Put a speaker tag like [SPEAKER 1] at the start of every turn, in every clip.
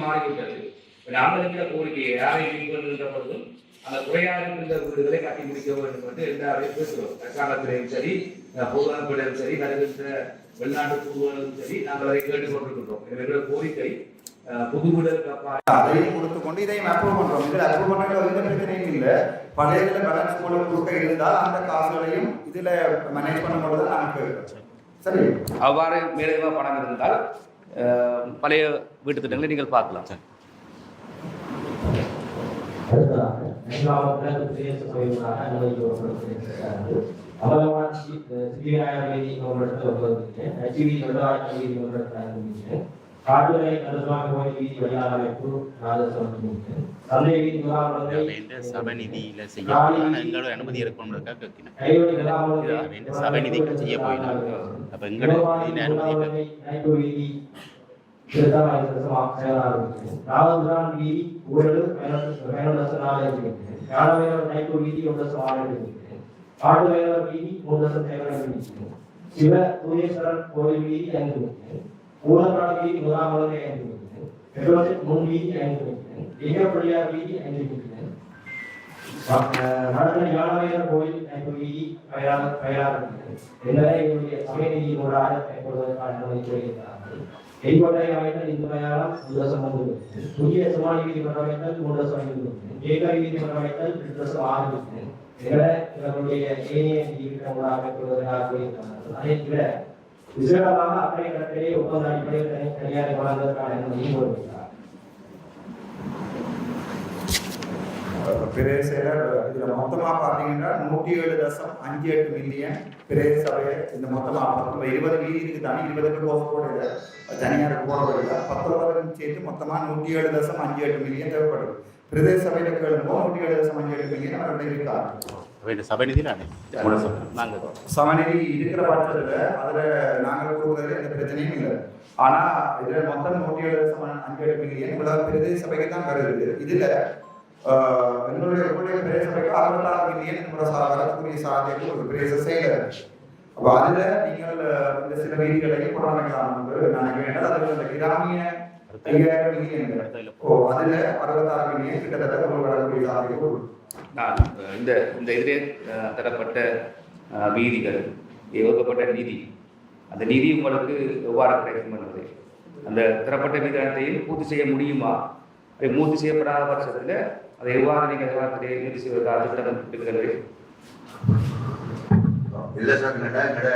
[SPEAKER 1] மாறிவிட்டது. நாங்கள் இருக்கிற கோரிக்கையை யாரை பொழுதும் அந்த குறையாக இருக்கின்ற வீடுகளை கட்டி முடிக்க வேண்டும் என்று எல்லாரையும் பேசுகிறோம். அரசாங்கத்திலையும் சரி வருகின்ற வெளிநாட்டு குழுக்களும் சரி நாங்கள் அதை கேட்டுக்கொண்டிருக்கின்றோம். எங்களுடைய கோரிக்கை புது
[SPEAKER 2] அதையும் கொடுத்து கொண்டு இதையும் அப்ரூவ் பண்றோம். இதுல அப்ரூவ் பண்றதுல எந்த பிரச்சனையும் இல்ல. பழைய பேலன்ஸ் போல கொடுக்க இருந்தால் அந்த காசுகளையும் இதுல மேனேஜ் பண்ணும்போது நாங்கள் சரி?
[SPEAKER 1] அவ்வாறு மேலதிகமாக பணம் இருந்தால் பழைய வீட்டு திட்டங்களை நீங்கள் பார்க்கலாம்.
[SPEAKER 3] அமலவான் சிவிநாயகர் வீதி அவர்களிடத்தில் வருவதற்கு நடுவாய்க்கு வீதி அவர்களிடத்தில் அனுமதிக்கிறேன்
[SPEAKER 4] சபநிதியில எங்களோட அனுமதி இருக்கணும்ன்றதுக்காக கேட்கிறேன்.
[SPEAKER 3] கையோடு கிராமத்தை
[SPEAKER 4] வேண்ட சபநிதிக்கு செய்ய போயிடலாம். அப்ப எங்களோட அனுமதி
[SPEAKER 3] சிவ தூயேஸ்வரன் கோயில் வீதி ஐந்து இருக்கிறது ஊரநாடு வீதி முதலாமலரை ஐந்து இருக்கிறது பெட்ரோல் முன் வீதி ஐந்து இருக்கிறது லிங்கப்படியார் வீதி ஐந்து இருக்கிறது நடந்த ஞானவேலர் கோயில் ஐந்து வீதி பயனாக பயனாக இருக்கிறது எனவே எங்களுடைய சமயநிதியினூடாக பயன்படுவதற்கான அனுமதி கோருகிறார்கள் எய்கோட்டை அமைத்தல் இந்து மயானம் மூன்று தசம் ஒன்று புதிய சுமானி நீதிமன்றம் அமைத்தல் மூன்று தசம் ஐந்து ஏகரி நீதிமன்றம் அமைத்தல் ரெண்டு தசம் ஆறு இருக்குது எங்களை இவர்களுடைய ஏனைய நீதிமன்றங்களாக அமைப்பதற்காக கோருகிறார்கள் அதை விட விசேடமாக அக்கறை கடற்கரை ஒப்பந்த அடிப்படையில் தனி தனியாரை வழங்குவதற்கான அனுமதியும் கோருகிறார்
[SPEAKER 2] பிரதேச செயலர் இதுல மொத்தமா பாத்தீங்கன்னா நூற்றி ஏழு தசம் அஞ்சு எட்டு மில்லியன் பிரதேச சபை இந்த மொத்தமா மொத்தம் இருபது வீதி இருக்கு தனி இருபதுக்கு போக போடல தனியாருக்கு போடப்படல பத்தொன்பதுக்கும் சேர்த்து மொத்தமா நூற்றி ஏழு தசம் அஞ்சு எட்டு மில்லியன் தேவைப்படுது பிரதேச சபையில கேளும்போது நூற்றி ஏழு தசம் அஞ்சு எட்டு மில்லியன் அவர்கள் இருக்காங்க
[SPEAKER 4] வேண்ட சபநிதியில நாங்க
[SPEAKER 2] சமநிதி இருக்கிற பட்சத்தில் அதில் நாங்கள் கொடுக்கறதுல எந்த பிரச்சனையும் இல்லை. ஆனால் இதில் மொத்தம் நூற்றி எழுபது தசம் அஞ்சு எட்டு மில்லியன் இவ்வளவு பிரதேச சபைக்கு தான் வருது இதில் எங்களுடைய உங்களுடைய பிரதேச சபைக்கு அறுபத்தாறு மில்லியன் நம்மளோட வரக்கூடிய சாத்தியத்தில் ஒரு பிரதேச செயலர் அப்போ அதில் நீங்கள் இந்த சில வீதிகளையும் புறமைக்கலாம் நான் கேட்டால் அதில் இந்த கிராமிய ஐயாயிரம் மில்லியன் ஓ அதுல அறுபத்தாறு மில்லியன் கிட்டத்தட்ட ஒரு வரக்கூடிய சாத்தியம் ஒரு
[SPEAKER 1] நான் இந்த இந்த இதிலே அஹ், தரப்பட்ட வீதிகள் ஒதுக்கப்பட்ட நிதி அந்த நிதி உங்களுக்கு எவ்வாறு கிடைக்கும் என்பது. அந்த தரப்பட்ட விகிதத்தையும் பூர்த்தி செய்ய முடியுமா? அதை பூர்த்தி செய்யப்படாத பட்சத்தில் அதை எவ்வாறு நீங்கள் எதிர்காலத்திலே நிறுத்தி செய்வதற்காக திட்டம்
[SPEAKER 5] இல்லை சார் எங்கள்கிட்ட எங்கள்ட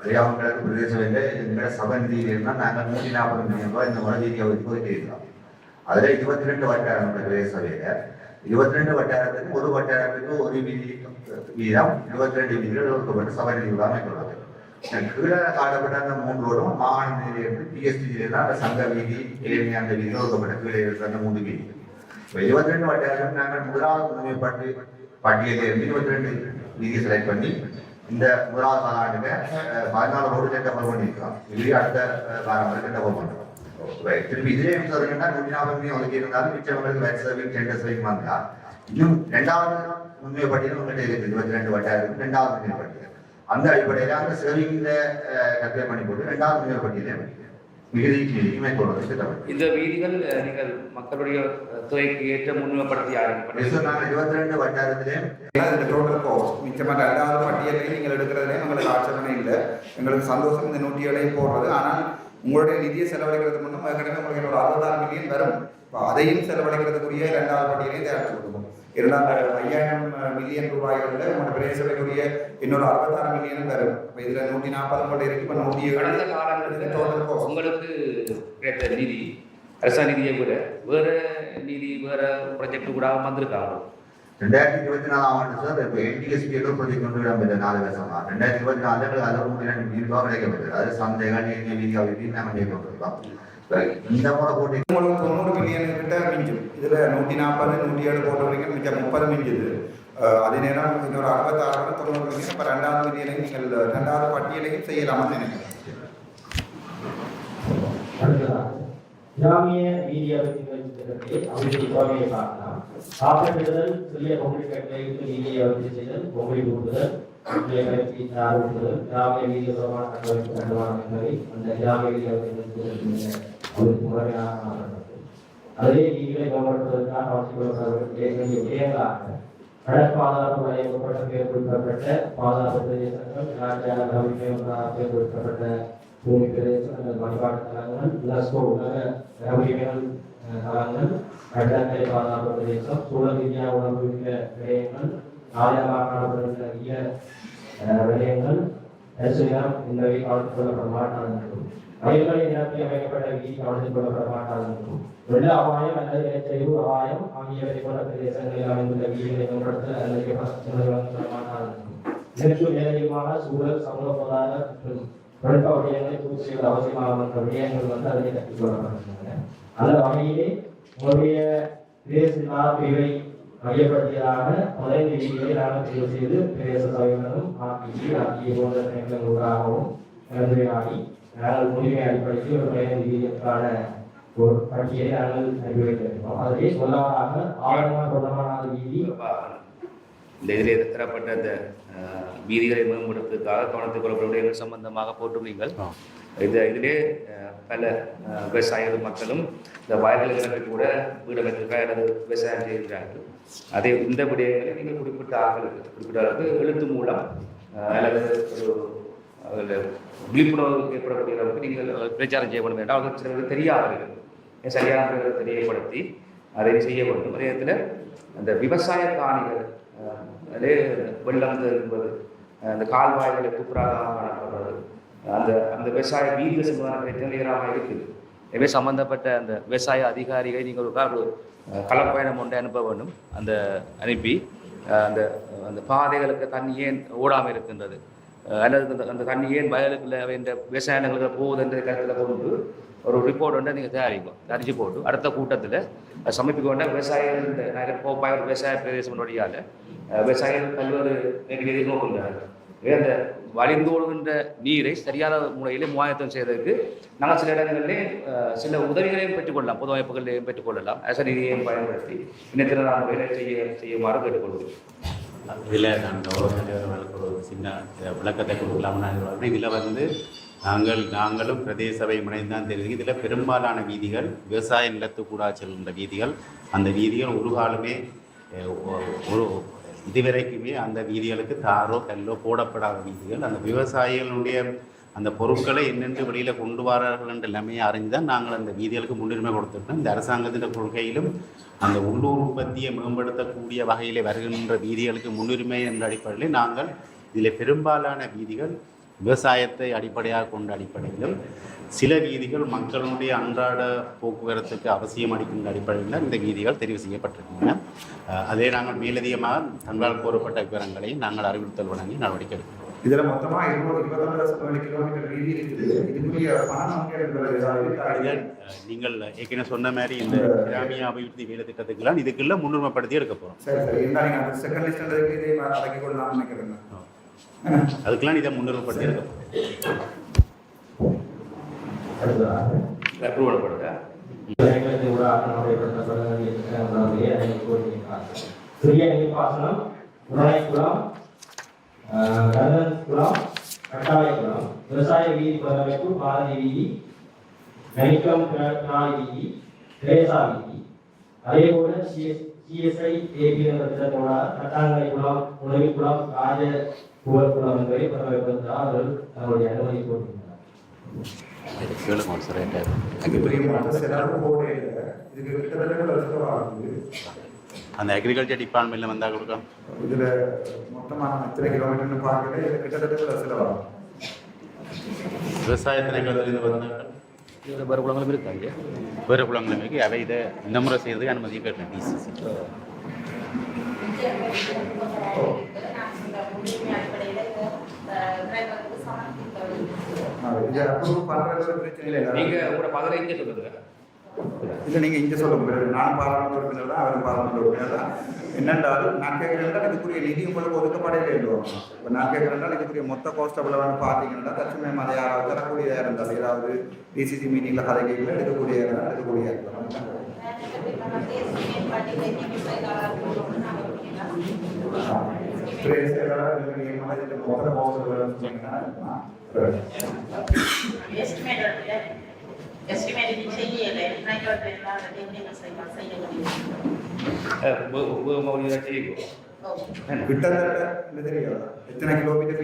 [SPEAKER 5] பெரியாம கிழக்கு பிரதேச சபையில் எங்கள்ட சபை நிதியில் இருந்தால் நாங்கள் நூற்றி நாற்பது மில்லியன் ரூபாய் இந்த முறை நிதியை ஒதுக்கி அதில் இருபத்தி ரெண்டு வட்டாரம் உள்ள பிரதேச சபையில் இருபத்தி ரெண்டு வட்டாரத்துக்கு ஒரு வட்டாரத்துக்கு ஒரு வீதி வீதம் இருபத்தி ரெண்டு வீதிகள் ஒதுக்கப்பட்ட சபை நிதி அமைக்கிறது கீழே காட்டப்பட்ட அந்த மூன்று ரோடும் மாகாண நிதியிலிருந்து பிஎஸ்டி தான் அந்த சங்க வீதி இளைஞர் அந்த வீதியில் ஒதுக்கப்பட்ட கீழே இருக்கிற அந்த மூன்று வீதி. இப்போ இருபத்தி ரெண்டு வட்டாரம் நாங்கள் முதலாவது முன்னுரிமைப்பட்டு பட்டியலில் இருந்து இருபத்தி ரெண்டு வீதியை செலக்ட் பண்ணி இந்த முதலாவது மாநாட்டுக்கு பதினாலு பதினாலு கட்ட டெவலப் பண்ணியிருக்கிறோம். இது அடுத்த வாரம் வாரம் கட்ட டெவலப் பண்ணுறோம் திருப்பி இதே எப்படி சொல்றீங்கன்னா நூற்றி நாற்பது ஒதுக்கி இருந்தாலும் மிச்சவங்களுக்கு வேட் சர்வீஸ் டெண்டர் சர்வீஸ் வந்தா இன்னும் ரெண்டாவது முன்னுரிமை பட்டியல் உங்கள்கிட்ட இருக்கு. இருபத்தி ரெண்டு வட்டாயிரம் ரெண்டாவது முன்னுரிமை பட்டியல். அந்த அடிப்படையில் அந்த சர்வீஸை கற்பனை பண்ணி போட்டு ரெண்டாவது முன்னுரிமை பட்டியலே பண்ணிக்கிறேன் நிதியுமே கொள்வதற்கு திட்டமிட்டு
[SPEAKER 1] இந்த வீதிகள் நீங்கள் மக்களுடைய அஹ், தொகைக்கு ஏற்ற முன்னுரிமைப்படுத்தி ஆரம்பிப்பது
[SPEAKER 5] நாங்கள் இருபத்தி ரெண்டு வட்டாரத்திலே
[SPEAKER 2] இந்த டோட்டல் கோஸ்ட் மிச்சமாக ரெண்டாவது பட்டியலையும் நீங்கள் எடுக்கிறதுலையும் எங்களுக்கு ஆட்சேபனை இல்லை. எங்களுக்கு சந்தோஷம் இந்த நூற்றி ஏழையும் போடுறது. ஆனால் உங்களுடைய நிதியை செலவழிக்கிறது முன்னும் ஏற்கனவே உங்களுக்கு ஒரு அறுபத்தாறு மில்லியன் வரும். இப்போ அதையும் செலவழிக்கிறதுக்குரிய இரண்டாவது பட்டியலையும் தயாரித்து கொடுக்கணும். இரண்டாவது ஐயாயிரம் மில்லியன் ரூபாய்களில் உங்களோட பிரதேசத்துக்குரிய இன்னொரு அறுபத்தாறு மில்லியனும் வரும். இப்போ இதில் நூற்றி நாற்பது மட்டும் இருக்கு. இப்போ நூற்றி
[SPEAKER 1] கடந்த காலங்களில்
[SPEAKER 2] டோட்டல்
[SPEAKER 1] உங்களுக்கு கிடைத்த நிதி அரசாங்க நிதியை விட வேற நிதி வேற ப்ராஜெக்ட் கூட வந்திருக்காங்க
[SPEAKER 5] ரெண்டாயிரத்தி இருபத்தி நாலாம் ஆண்டு சார் இப்போ என்டிஎஸ்பி ப்ராஜெக்ட் கொண்டு இடம்பெற்ற நாலு வருஷமா? ரெண்டாயிரத்தி இருபத்தி நாலு அதில் ஒரு இரண்டு மீன் ரூபா கிடைக்கப்பட்டது. அது சந்தைகள் எங்க வீதியா வீதி நாங்கள் கொண்டிருக்கோம் இந்த முறை போட்டி
[SPEAKER 2] உங்களுக்கு தொண்ணூறு மில்லியன் கிட்ட மிஞ்சும். இதுல நூற்றி நாற்பது நூற்றி ஏழு போட்டவங்க மிச்சம் முப்பது மிஞ்சுது. அதே நேரம் இன்னொரு அறுபத்தாறு தொண்ணூறு மில்லியன் இப்போ ரெண்டாவது மில்லியனையும் நீங்கள் ரெண்டாவது பட்டியலையும் செய்யலாம்னு நினைக்கிறேன்.
[SPEAKER 3] அமைப்பு திட்டத்தை அமைதி சுவாமியை பார்க்கலாம். சாப்பிடுதல் சிறிய பொங்கல் கட்டளைக்கு வீதியை அமைத்து செய்தல் பொங்கல் கூட்டுதல் ஆறு கிராமிய வீதி தொடர்பான என்பதை அந்த கிராமிய வீதி அவர்களுக்கு முறையாக அதே வீதிகளை மேம்படுத்துவதற்காக அவசியப்பட்ட விடயங்களாக கடற் பாதுகாப்பு வரையறுக்கப்பட்ட பெயர் குறிப்பிடப்பட்ட பாதுகாப்பு பிரதேசங்கள் கலாச்சார நம்பிக்கைகளாக பேர் குறிப்பிடப்பட்ட பூமி பிரதேசங்கள் வழிபாட்டு தலங்கள் யுனெஸ்கோ உலக நம்பிக்கைகள் தலங்கள் கடற்கரை பாதுகாப்பு பிரதேசம் சூழல் ரீதியாக உணர்வுமிக்க விடயங்கள் ஆலயமாக காணப்படுகிற விடயங்கள் அரசிடம் இந்தவை கவனித்துக் கொள்ளப்பட மாட்டாது என்றும் வயல்களை நிரப்பி அமைக்கப்பட்ட வீதி கவனித்துக் கொள்ளப்பட மாட்டாது என்றும் வெள்ள அபாயம் அல்லது நிலச்சரிவு அபாயம் ஆகியவை போன்ற பிரதேசங்களில் அமைந்துள்ள வீதிகளை மேம்படுத்த அல்லது வழங்கப்பட மாட்டாது என்றும் நேரடியமான சூழல் சமூக பொருளாதார மற்றும் தொழில்நுட்ப விடயங்களை பூர்த்தி செய்வது அவசியமாகும் என்ற விடயங்கள் வந்து அதில் கற்றுக் கொள்ளப்படுகின்றன அந்த வகையிலே உங்களுடைய பிரதேச மையப்படுத்தியதாக பதினைந்து வீதிகளை நாங்கள் தேர்வு செய்து பிரதேச சபையினரும் ஆட்சி ஆகிய போன்ற தினங்களுக்காகவும் கலந்துரையாடி நாங்கள் உரிமை அடிப்படையில் ஒரு பதினைந்து ஒரு பட்டியலை நாங்கள் அனுப்பி வைத்திருக்கிறோம் அதிலே சொல்லாதாக ஆழமான சொந்தமான ரீதி
[SPEAKER 1] இந்த இதில் தரப்பட்ட அந்த வீதிகளை மேம்படுத்துவதற்காக கவனத்துக் கொள்ளப்பட விடயங்கள் சம்பந்தமாக போட்டுள்ளீங்கள்
[SPEAKER 4] ஆ.
[SPEAKER 1] இது இதிலே பல அஹ், விவசாய மக்களும் இந்த வயல்களுக்கு கூட வீடு அமைத்திருக்காங்க அல்லது விவசாயம் செய்கிறார்கள் அதே இந்த விடயங்களை நீங்கள் குறிப்பிட்ட ஆட்களுக்கு குறிப்பிட்ட அளவுக்கு எழுத்து மூலம் அல்லது ஒரு விழிப்புணர்வு ஏற்படக்கூடிய அளவுக்கு நீங்கள் பிரச்சாரம் செய்ய வேண்டும் என்றால் அவர்கள் சிலருக்கு தெரியாதவர்கள் சரியான தெரியப்படுத்தி அதை செய்ய வேண்டும். அதே நேரத்தில் அந்த விவசாய காணிகள் அதிலே வெள்ளம் என்பது அந்த கால்வாய்களை துப்புராக காணப்படுறது அந்த அந்த விவசாய வீடு சம்பந்தமான பிரச்சனைகளாக இருக்குது எனவே சம்பந்தப்பட்ட அந்த விவசாய அதிகாரிகளை நீங்கள் ஒரு கார் களப்பயணம் ஒன்றை அனுப்ப வேண்டும். அந்த அனுப்பி அந்த அந்த பாதைகளுக்கு தண்ணி ஏன் ஓடாமல் இருக்கின்றது? அல்லது அந்த தண்ணி ஏன் வயலுக்குள்ள என்ற விவசாய நிலங்களுக்கு போகுதுன்ற கருத்தில் கொண்டு ஒரு ரிப்போர்ட் வந்து நீங்கள் தயாரிக்கும் தயாரித்து போட்டு அடுத்த கூட்டத்தில் சமர்ப்பிக்க வேண்டாம். விவசாயிகள் நகர் கோப்பாய் விவசாய பிரதேசம் வழியால் விவசாயிகள் பல்வேறு நெருக்கடி எதிர்நோக்குகிறார்கள் அந்த வழிந்து ஓடுகின்ற நீரை சரியான முறையில் மூவாயத்தம் செய்வதற்கு நாங்கள் சில இடங்களிலே சில உதவிகளையும் பெற்றுக்கொள்ளலாம். பொது வாய்ப்புகளையும் பெற்றுக்கொள்ளலாம். அசநிதியையும் பயன்படுத்தி இனத்தினரான முறையில் செய்ய செய்யுமாறு கேட்டுக்கொள்கிறோம்.
[SPEAKER 4] இதில் நான் கௌரவர்களுக்கு ஒரு சின்ன விளக்கத்தை கொடுக்கலாம்னு நான் இதில் வந்து நாங்கள் நாங்களும் பிரதேச சபை முனைந்தான் தெரியுது. இதில் பெரும்பாலான வீதிகள் விவசாய நிலத்துக்கூடா செல்கின்ற வீதிகள். அந்த வீதிகள் ஒரு காலமே ஒரு இதுவரைக்குமே அந்த வீதிகளுக்கு தாரோ கல்லோ போடப்படாத வீதிகள். அந்த விவசாயிகளுடைய அந்த பொருட்களை என்னென்று வெளியில் கொண்டு வரார்கள் என்ற நிலைமையை அறிஞ்சு தான் நாங்கள் அந்த வீதிகளுக்கு முன்னுரிமை கொடுத்துருக்கோம். இந்த அரசாங்கத்தின் கொள்கையிலும் அந்த உள்ளூர் உற்பத்தியை மேம்படுத்தக்கூடிய வகையில் வருகின்ற வீதிகளுக்கு முன்னுரிமை என்ற அடிப்படையில் நாங்கள் இதில் பெரும்பாலான வீதிகள் விவசாயத்தை அடிப்படையாக கொண்ட அடிப்படையிலும் சில வீதிகள் மக்களுடைய அன்றாட போக்குவரத்துக்கு அவசியம் அளிக்கின்ற அடிப்படையில் இந்த வீதிகள் தெரிவு செய்யப்பட்டிருக்கின்றன. அதே நாங்கள் மேலதிகமாக தங்களால் கோரப்பட்ட விவரங்களை நாங்கள் அறிவுறுத்தல் வழங்கி நடவடிக்கை எடுக்கிறோம்.
[SPEAKER 2] இதுல மொத்தமா இருநூறு இருபத்தொன்று கிலோமீட்டர் வீதி இருக்குது. இதுக்குரிய பணம்
[SPEAKER 4] நீங்கள் ஏற்கனவே சொன்ன மாதிரி இந்த கிராமிய அபிவிருத்தி வேலை திட்டத்துக்கெல்லாம் இதுக்குள்ள முன்னுரிமைப்படுத்தி எடுக்க போகிறோம்
[SPEAKER 2] சரி சரி. செகண்ட் இதே அடக்கி கொள்ளலாம்னு நினைக்கிறேன்
[SPEAKER 4] அதுக்கெல்லாம் இதை முன்னுரிமைப்படுத்தி எடுக்க போகிறோம்
[SPEAKER 3] அடுத்ததாக
[SPEAKER 1] அப்ரூவ் பண்ணப்படுதா
[SPEAKER 3] எங்களுக்கு ஒரு ஆற்றல் சிறிய நீர்ப்பாசனம் உருளைக்குளம் கருதன்குளம் கட்டாயக்குளம் விவசாய வீதி பராமரிப்பு பாரதி வீதி கணிக்கம் கிராய் வீதி திரேசா வீதி அதே போல சிஎஸ்ஐ ஏபி என்ற திட்டத்தோட கட்டாங்கரை குளம் உணவி குளம் ராஜ தங்களுடைய அனுமதி
[SPEAKER 4] கேளுங்க
[SPEAKER 2] இல்லை இதுக்கு கிட்டத்தட்ட ஆகுது
[SPEAKER 4] அந்த அக்ரிகல்ச்சர் டிபார்ட்மெண்ட்ல வந்தால் கொடுக்கலாம்.
[SPEAKER 2] இதுல மொத்தமா எத்தனை கிலோமீட்டர்னு பார்க்கல. இது கிட்டத்தட்ட ஆகும்
[SPEAKER 4] விவசாய திணைக்களத்திலிருந்து வந்தாங்க
[SPEAKER 1] இதில் வேறு குளங்களும் இருக்காங்க
[SPEAKER 4] வேறு குளங்களுக்கு அவை இதை இந்த முறை செய்யறதுக்கு அனுமதி கேட்டேன். டிசிசி
[SPEAKER 1] நீங்கள் உங்களோட பதிலை இங்கே சொல்லுங்க
[SPEAKER 2] இல்லை நீங்கள் இங்கே சொல்ல முடியாது நானும் பாராளுமன்ற உறுப்பினர் தான் அவரும் பாராளுமன்ற உறுப்பினர் தான். என்னென்றால் நான் கேட்குறேன்னா இதுக்குரிய நிதி உங்களுக்கு ஒதுக்கப்படவே இல்லை இப்போ நான் கேட்குறேன்னா இதுக்குரிய மொத்த காஸ்ட் எவ்வளோன்னு பார்த்தீங்கன்னா தற்சமயம் அதை யாராவது தரக்கூடியதாக இருந்தால் ஏதாவது டிசிசி மீட்டிங்கில் கதை கேட்கல எடுக்கக்கூடிய எடுக்கக்கூடிய இருக்கலாம்
[SPEAKER 6] தேசிய மேம்பாட்டு
[SPEAKER 2] கிட்டத்தட்ட தெரியாதா எத்தனை கிலோமீட்டர்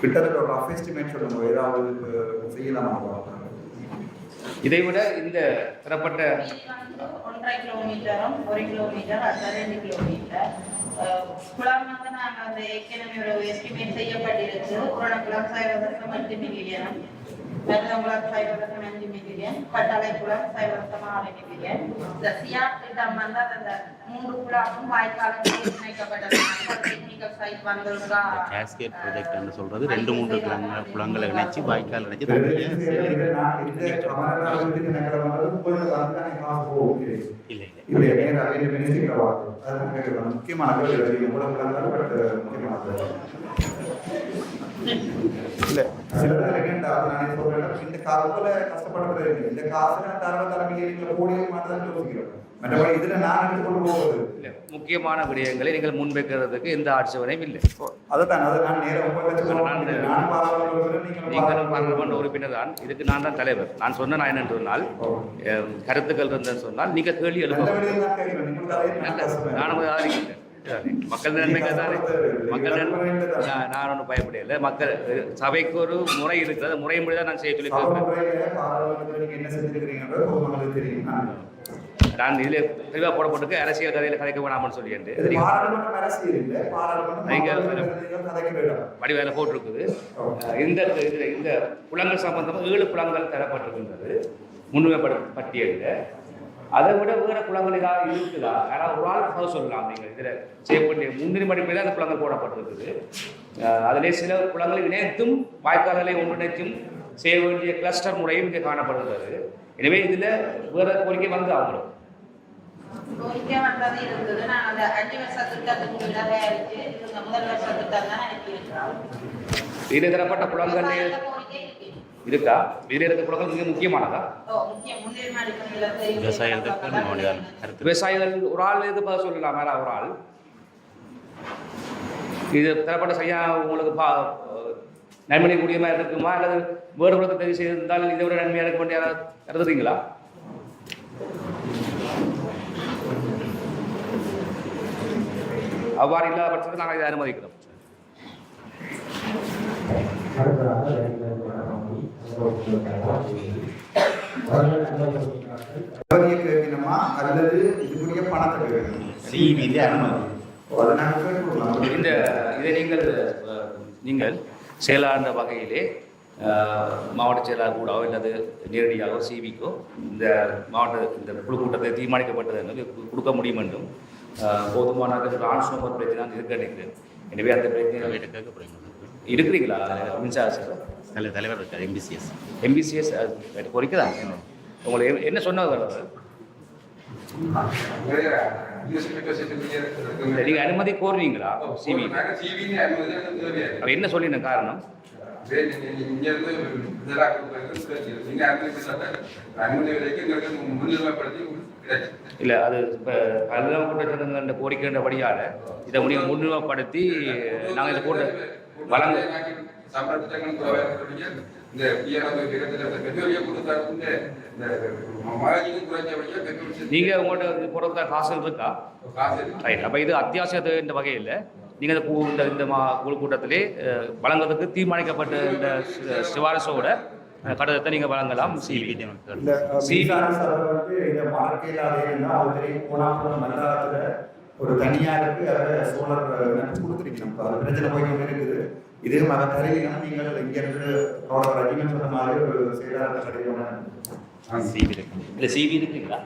[SPEAKER 2] கிட்டத்தட்ட ஒரு ரஃப் எஸ்டிமேட் சொல்லுங்க ஏதாவது செய்யலாமா
[SPEAKER 1] இதை விட இந்த தரப்பட்ட
[SPEAKER 6] ஒன்றரை கிலோமீட்டரும் ஒரு கிலோமீட்டர் அடுத்த ரெண்டு கிலோமீட்டர் குளம் வந்து நாங்கள் அந்த ஏற்கனவே ஒரு எஸ்டிமேட் செய்யப்பட்டிருக்கு குளம் சைவதற்கம் எட்டு வெள்ளங்குளம் சைவதற்கம் அஞ்சு மில்லியன் பட்டாளை குளம் சைவதற்கம் ஆறு மில்லியன் இந்த சியார் திட்டம் வந்து அந்த மூன்று குளமும் வாய்க்காலும் டெக்னிக்கல் சைட் வந்திருக்கா
[SPEAKER 4] கேஸ்கேட் ப்ராஜெக்ட்னு சொல்றது ரெண்டு மூன்று குளங்கள் குளங்களை இணைச்சி வாய்க்கால் இணைச்சி
[SPEAKER 2] பிரதேச செயலாளர் நான் இந்த கமலநாதன் நகரம் வந்து உங்களுக்கு வந்து நான் காசு போகுது
[SPEAKER 4] இல்லை
[SPEAKER 2] நேரா மினிஸ்ட்ரியில் பார்த்து அது. முக்கியமான கேள்வி அது எவ்வளவு விளங்காது பட் முக்கியமான இல்லை. சிலது என்னண்டா நான் சொல்றேன் இந்த காலத்துல கஷ்டப்படுறது இந்த காசு நான் தர தர மில்லியன்களை கோடிகள் மாட்டதான் யோசிக்கிறோம். மற்றபடி இதுல நான் எடுத்துக்கொண்டு போவது
[SPEAKER 1] இல்ல, முக்கியமான விடயங்களை நீங்கள் முன்வைக்கிறதுக்கு எந்த ஆட்சேபனையும் இல்லை.
[SPEAKER 2] அதுதான் அது நான் நேரம்
[SPEAKER 1] நான்
[SPEAKER 2] பாராளுமன்ற
[SPEAKER 1] நீங்களும் பார்லிமெண்ட் உறுப்பினர் தான் இதுக்கு நான் தான் தலைவர். நான் சொன்ன நான் என்னன்னு சொன்னால் கருத்துக்கள் இருந்தேன்னு சொன்னால் நீங்க கேள்வி எழுப்ப நல்ல நான் உங்களை ஆதரிக்கிறேன். மக்கள் நன்மைக்கு தானே. மக்கள் நன்மை நான் ஒன்றும் பயப்படையில. மக்கள் சபைக்கு ஒரு முறை இருக்கிறது. அந்த முறை முறை தான் நான் செய்ய சொல்லி கேட்கிறேன் நான் இதில் தெளிவாக போடப்பட்டிருக்கு. அரசியல் கதையில் கதைக்க வேணாம்னு சொல்லி
[SPEAKER 2] வேண்டாம்.
[SPEAKER 1] வடிவேல போட்டிருக்குது. இந்த இதுல இந்த புலங்கள் சம்பந்தமாக ஏழு புலங்கள் தரப்பட்டிருக்கின்றது. முன்னுமைப்பட பட்டியலில். அதை விட வேற குளங்கள் ஏதாவது இருக்குதா? யாராவது ஒரு ஆள் பதில் சொல்லலாம். நீங்கள் இதில் செய்யப்பட்ட முன்னுரிமை அடிப்படையில் அந்த குளங்கள் போடப்பட்டிருக்குது. அதிலே சில குளங்களை இணைத்தும் வாய்க்கால்களை ஒன்றிணைத்தும் செய்ய வேண்டிய கிளஸ்டர் முறையும் இங்கே காணப்படுகிறது. எனவே இதில் வேற கோரிக்கை வந்து ஆகணும்
[SPEAKER 6] கோரிக்கை வந்தது இருந்தது. நான் அந்த அஞ்சு வருஷ திட்டத்துக்கு விட தயாரிச்சு இந்த முதல் வருஷ திட்டம் தான் அனுப்பி இருக்கிறோம்
[SPEAKER 1] இதில் தரப்பட்ட குளங்கள்
[SPEAKER 6] கோரிக்கை இருக்கு.
[SPEAKER 1] இருக்கா? இதில் இருக்க குளங்கள் மிக முக்கியமானதா? விவசாயிகள் ஒரு ஆள் இது சொல்லலாம்? மேல ஒரு ஆள். இது தரப்பட்ட சரியா உங்களுக்கு பா நன்மை கூடிய மாதிரி இருக்குமா? அல்லது வேறு குலத்தை தெரிவு செய்திருந்தால் இதை விட நன்மையாக இருக்க வேண்டிய யாராவது கருதுறீங்களா? அவ்வாறு இல்லாத பட்சத்தில் நாங்கள் இதை அனுமதிக்கிறோம்
[SPEAKER 2] அல்லது இதுக்குரிய பணத்தை
[SPEAKER 4] அனுமதி.
[SPEAKER 1] இந்த இதை நீங்கள் நீங்கள் செயலாண்ட வகையிலே மாவட்ட செயலாளர் கூடவோ அல்லது நேரடியாகவோ சிவிக்கோ இந்த மாவட்ட இந்த குழு கூட்டத்தை தீர்மானிக்கப்பட்டது கு- கொடுக்க முடியும் என்றும் போதுமான டிரான்ஸ்ஃபார்மர் பிரச்சனை தான் இருக்க நினைக்கிறேன் எனவே அந்த பிரச்சனை
[SPEAKER 4] கேட்க போறீங்க
[SPEAKER 1] இருக்கிறீங்களா? மின்சார சார்
[SPEAKER 4] தலை தலைவர் இருக்கார் எம்பிசிஎஸ்
[SPEAKER 1] எம்பிசிஎஸ் கோரிக்கை தான் உங்களை என்ன- என்ன சொன்னது நீங்கள் அனுமதி கோருவீங்களா? சிவி அப்ப என்ன சொல்லின காரணம்? இல்லை அது இப்போ கூட்டத்தில் அந்த கோரிக்கைன்றபடியால் இதை முடிய முன்னுரிமைப்படுத்தி நாங்கள் இந்த கூட்ட வழங்க
[SPEAKER 7] இந்த
[SPEAKER 1] நீங்கள் உங்கள்கிட்ட காசு இருக்கா. ரைட் அப்போ இது அத்தியாவசியத்து இந்த வகையில் நீங்கள் இந்த கூ- இந்த இந்த மா குழு கூட்டத்திலே அஹ், வழங்குவதற்கு தீர்மானிக்கப்பட்ட இந்த சி- சிபாரிசோட அஹ், கடிதத்தை நீங்கள் வழங்கலாம். சிவி
[SPEAKER 2] இந்த மின்சார சபை அவரு ஒரு தனியாருக்கு அதை சோலார் நட்டு கொடுத்துருக்கணும். அது பிரச்சனை போய் கொண்டு இருக்குது. இது மத தருவினா நீங்கள் இங்க இருந்து அவரோட ரஜினி சொன்ன மாதிரி ஒரு செயலாளர் கடையோட
[SPEAKER 4] சிவி
[SPEAKER 1] இல்லை சிவி இருக்குங்களா